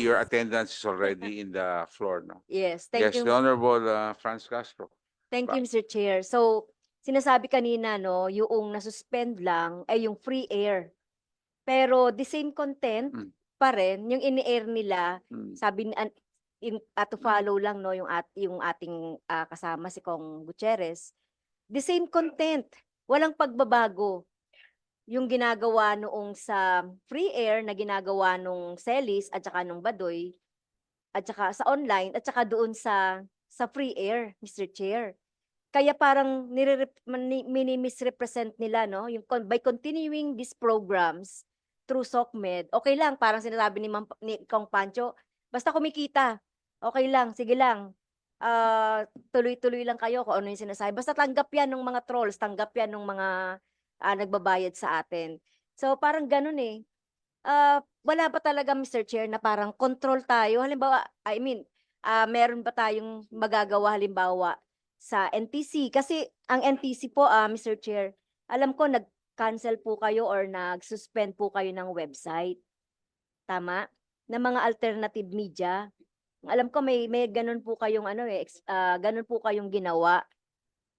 Yes. attendance is already in the floor, no? Yes, thank Yes, you. the Honorable uh, Franz Castro. Thank you, Mr. Chair. So, sinasabi kanina, no, yung nasuspend lang ay yung free air. Pero the same content Mm. pa rin, yung ini-air nila, Mm. sabi ni, an- in, at to follow lang, no, yung, at, yung ating ah, kasama, si Kong Gutierrez. The same content, walang pagbabago. Yung ginagawa noong sa free air na ginagawa nung Celis at saka nung Badoy, at saka sa online, at saka doon sa sa free air, Mr. Chair. Kaya parang mini-misrepresent nila, no? Yung by continuing these programs through SOCMED, okay lang, parang sinasabi ni, Ma'am, ni Kong Pancho, basta kumikita, okay lang, sige lang. Ah, tuloy-tuloy lang kayo kung ano yung sinasabi. Basta tanggap yan ng mga trolls, tanggap yan ng mga ah, nagbabayad sa atin. So parang ganun eh. Ah, wala ba talaga Mr. Chair na parang control tayo? Halimbawa, I mean, ah meron ba tayong magagawa halimbawa sa NTC? Kasi ang NTC po, ah Mr. Chair, alam ko nag-cancel po kayo or nag-suspend po kayo ng website. Tama? Na mga alternative media. Alam ko may may ganun po kayong ano eh, ah, ganun po kayong ginawa.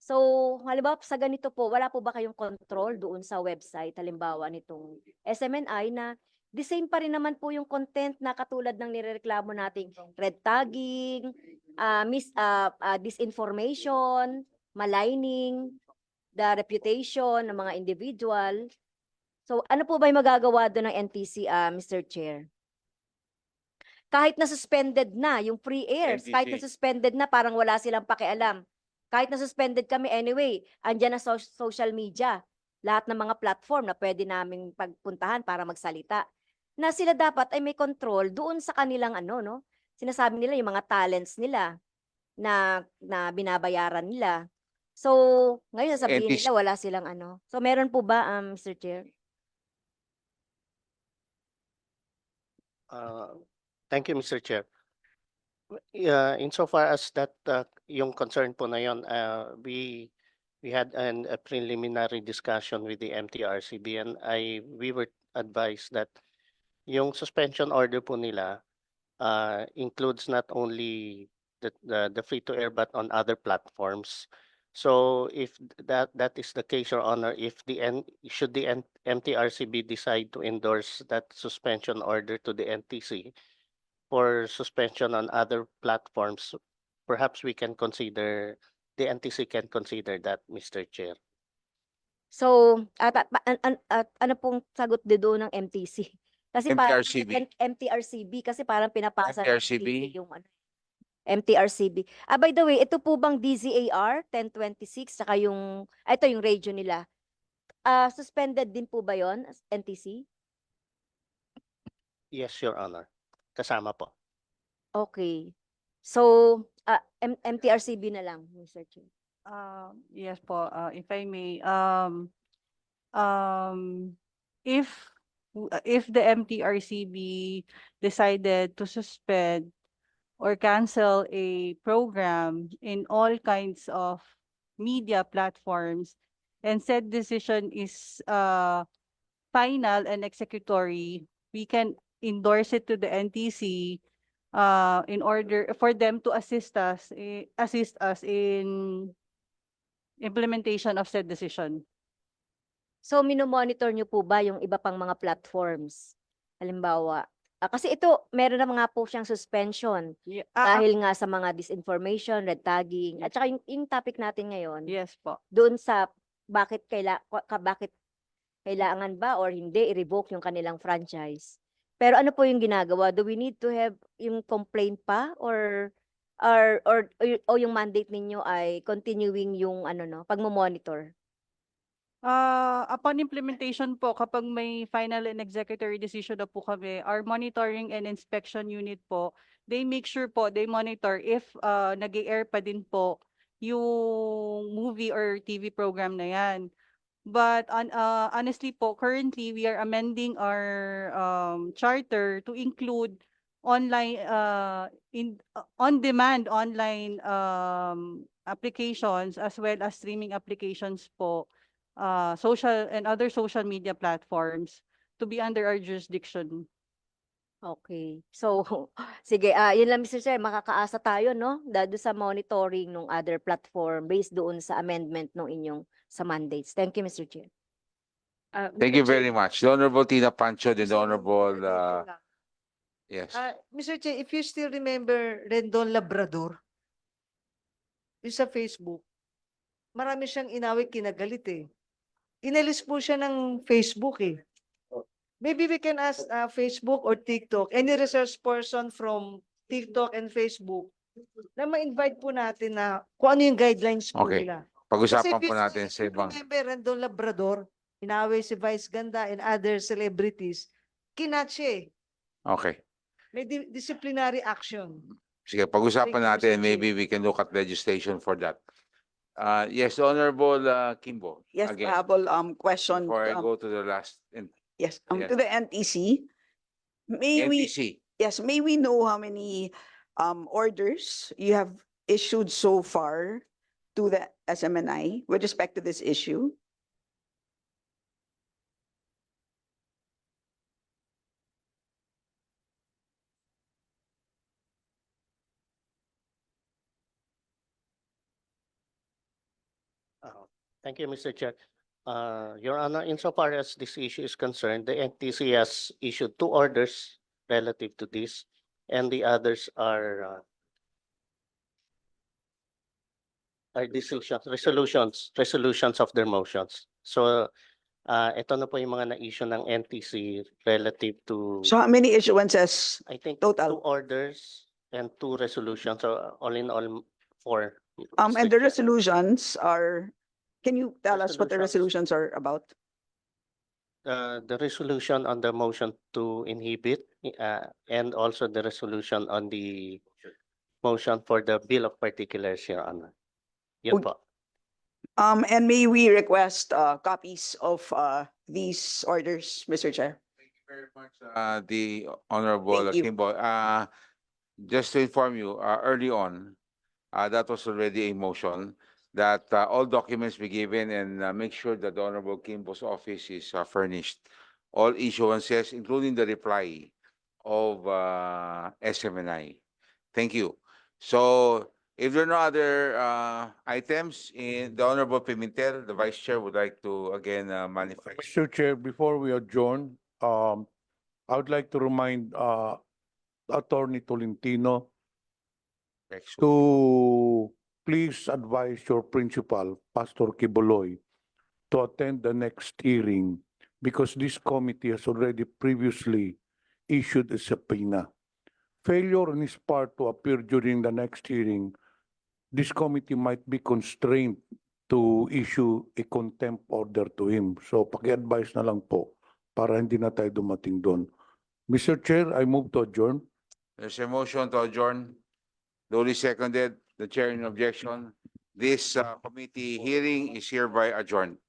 So, halimbawa sa ganito po, wala po ba kayong control doon sa website halimbawa nitong SMNI na the same pa rin naman po yung content na katulad ng nirereklamo nating red tagging, ah mis ah, ah, disinformation, maligning, the reputation ng mga individual. So ano po ba yung magagawa doon ng NTC, ah, Mr. Chair? Kahit na suspended na yung free airs, kahit na NTC. suspended na parang wala silang pakialam. Kahit na suspended kami anyway, andyan na so- social media, lahat ng mga platform na pwede naming pagpuntahan para magsalita na sila dapat ay may control doon sa kanilang ano no sinasabi nila yung mga talents nila na na binabayaran nila so ngayon sabihin NTC nila wala silang ano so meron po ba um, Mr. Chair Uh, Thank you, Mr. Chair. Yeah, insofar as that, uh, yung concern po na yon, uh, we, we had an, a preliminary discussion with the MTRCB and I, we were advised that yung suspension order po nila, uh, includes not only the, the, the free to air but on other platforms. So if that, that is the case, Your Honor, if the N, should the N- MTRCB decide to endorse that suspension order to the NTC for suspension on other platforms, perhaps we can consider, the NTC can consider that, Mr. Chair. so at, at, at, at- at ano pong sagot din doon ng MTC kasi parang MTRCB. M- MTRCB kasi parang pinapasa ng MTRCB. MTC yung ano MTRCB. Ah, by the way, ito po bang DZAR 1026 saka yung ah, ito yung radio nila. Ah, suspended din po ba 'yon NTC? Yes, Your Honor. Kasama po. Okay. So, ah, M- MTRCB na lang, Mr. Chair. Um, yes po, uh, if I may, um, um, if, w- uh, if the MTRCB decided to suspend or cancel a program in all kinds of media platforms, and said decision is, uh, final and executory, we can endorse it to the NTC, uh, in order for them to assist us, eh, assist us in implementation of said decision. So, minomonitor niyo po ba yung iba pang mga platforms? Halimbawa, ah, kasi ito, meron na mga po siyang suspension Yeah, ah, ah, dahil nga sa mga disinformation, red tagging, at saka yung, yung topic natin ngayon, yes po. doon sa bakit kaila ka, bakit kailangan ba or hindi i-revoke yung kanilang franchise. Pero ano po yung ginagawa? Do we need to have yung complaint pa or or or o yung mandate ninyo ay continuing yung ano no, pagmo-monitor? Uh, upon implementation po, kapag may final and executory decision na po kami, our monitoring and inspection unit po, they make sure po, they monitor if uh, nag-air pa din po yung movie or TV program na yan. But on, uh, honestly po, currently, we are amending our um, charter to include online, uh, in, uh, on-demand online um, applications as well as streaming applications po uh, social and other social media platforms to be under our jurisdiction. Okay. So, sige, ah yun lang Mr. Chair, makakaasa tayo, no? Dado sa monitoring ng other platform based doon sa amendment ng inyong sa mandates. Thank you, Mr. Chair. Uh, Thank you very much. The Honorable Tina Pancho, the. Honorable, uh, yes. Ah, Mr. Chair, if you still remember Rendon Labrador, yung sa Facebook, marami siyang inawit kinagalit eh. Inalis po siya ng Facebook eh. Maybe we can ask uh, Facebook or TikTok, any research person from TikTok and Facebook, na ma-invite po natin na kung ano yung guidelines po Okay. nila. Pag-usapan po natin sa ibang, Remember Rendon Labrador, inaway si Vice Ganda and other celebrities, kinatche eh. okay. May di- disciplinary action. Sige, pag-usapan natin, maybe we can look at legislation for that. Uh, yes, Honorable, uh, Kimbo. Yes, again, Habol, um, question, Before I um, go to the last, in- yes, um, yes. to the NTC. May we, NTC. yes, may we know how many, um, orders you have issued so far to the SMNI with respect to this issue? Uh, Thank you, Mr. Chair. Uh, Your Honor, insofar as this issue is concerned, the NTC has issued two orders relative to this, and the others are uh, are decisions, resolutions, resolutions of their motions. So, uh, ito na po yung mga na-issue ng NTC relative to, So how many issuances? I think, total? two orders and two resolutions, so all in all, four. Um, and the Chair. resolutions are, can you tell us what the Resolutions. resolutions are about? uh, the resolution on the motion to inhibit, uh, and also the resolution on the motion for the bill of particulars, Your Honor. Yun po. Um, and may we request, uh, copies of, uh, these orders, Mr. Chair? Thank you very much, uh, the Honorable Thank you. Kimbo. Uh, just to inform you, uh, early on, uh, that was already a motion that, uh, all documents be given and, uh, make sure that the Honorable Kimbo's office is, uh, furnished. All issuances, including the reply of, uh, SMNI. Thank you. So if there are no other, uh, items in the Honorable Pimentel, the Vice Chair would like to again, uh, manifest. Mr. Chair, before we adjourn, um, I would like to remind, uh, Attorney Tolentino to please advise your principal, Pastor Kiboloy, to attend the next hearing because this committee has already previously issued a subpoena. Failure on his part to appear during the next hearing, this committee might be constrained to issue a contempt order to him. So paki-advise na lang po para hindi na tayo dumating doon. Mr. Chair, I move to adjourn. There's a motion to adjourn. Duly seconded, the chair in objection. This uh, committee hearing is hereby adjourned.